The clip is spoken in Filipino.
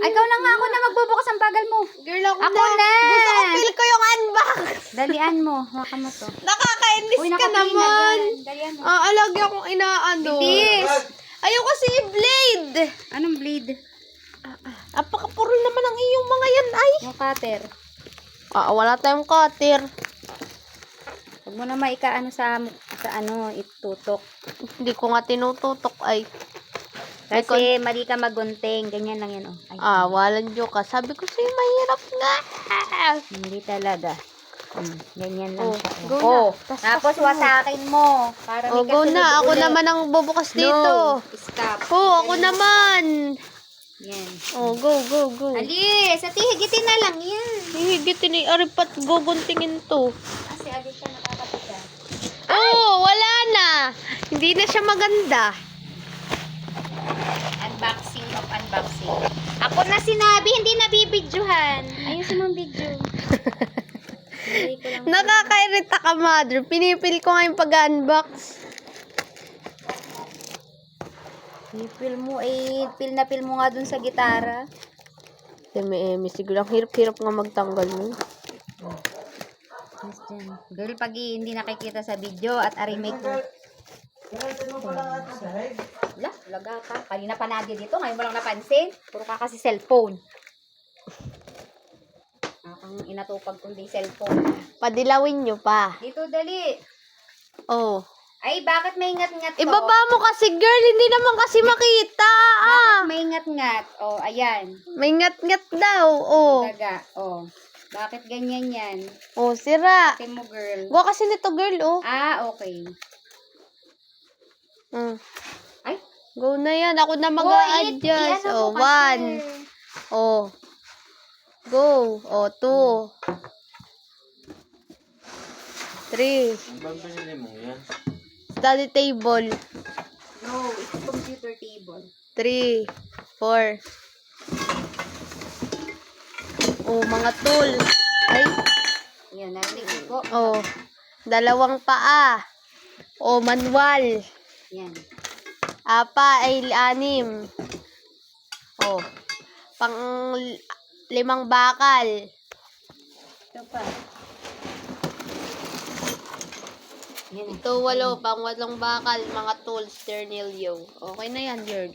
Ikaw na nga ako na magbubukas ang bagal mo. Girl, ako, Ako na! Gusto ko feel ko yung unbox. Dalian mo. Haka mo to. Nakakainis ka nakapili na naman. Dalian mo. Ah, alagi akong inaano. Bilis! Ayaw kasi i-blade. Anong blade? Apakapuro naman ang iyong mga yan ay. Yung cutter. Ah, wala tayong cutter. Huwag mo na maika ano sa, sa ano, itutok. Hindi ko nga tinututok ay. Kasi mali ka magunting. Ganyan lang yan, oh. Ay, Ah, walang joke ka. Sabi ko sa'yo, mahirap nga. Hindi talaga. Hmm, ganyan lang Oh, siya. go na. Oh, Tas- tapos tas mo. wasakin mo. Para Oh, go na. Ako ulit. naman ang bubukas dito. No, stop. Oh, ako naman. Yan. Oh, go, go, go. Alis! Ati, higitin na lang yan. Hihigitin ni Aripat guguntingin to. Kasi alis siya nakakapita. Oh, wala na. Hindi na siya maganda. Unboxing of unboxing. Ako na sinabi, hindi nabibidyohan. Ayun si mong video. Hindi ko lang. Nakakairita ka, mother. Pinipil ko nga yung pag-unbox. I-feel mo, eh, feel na feel mo nga dun sa gitara. Eme-eme, siguro ang hirap-hirap nga magtanggal mo. Yes, dyan. Girl, pag hindi nakikita sa video at arimake ko. Wala, laga ka. Kanina pa natin dito, ngayon mo lang napansin. Puro ka kasi cellphone. Akang inatupag kundi cellphone. Padilawin nyo pa. Dito, dali. Oh. Ay, bakit may ngat-ngat to? Ibaba mo kasi, girl. Hindi naman kasi makita. Ah. Bakit may ngat-ngat? Oh, ayan. May ngat-ngat daw. Oh. Daga. Oh. Bakit ganyan yan? Oh, sira. Ate mo, girl. Gwa kasi nito, girl, oh. Ah, okay. Mm. Go na yan. Ako na mag-a-adjust. Oh, kasi. one. Oh. Go. Oh, two. Three. Study table. No, it's computer table. Three. Four. Oh, mga tool. Ay. Yan, narinig ko. Oh. Dalawang paa. Oh, manual. Yan. Apa ay anim. Oh. Pang li- limang bakal. Ito pa. Ito walo, pang walong bakal, mga tools, ternilyo. Okay na yan, girl.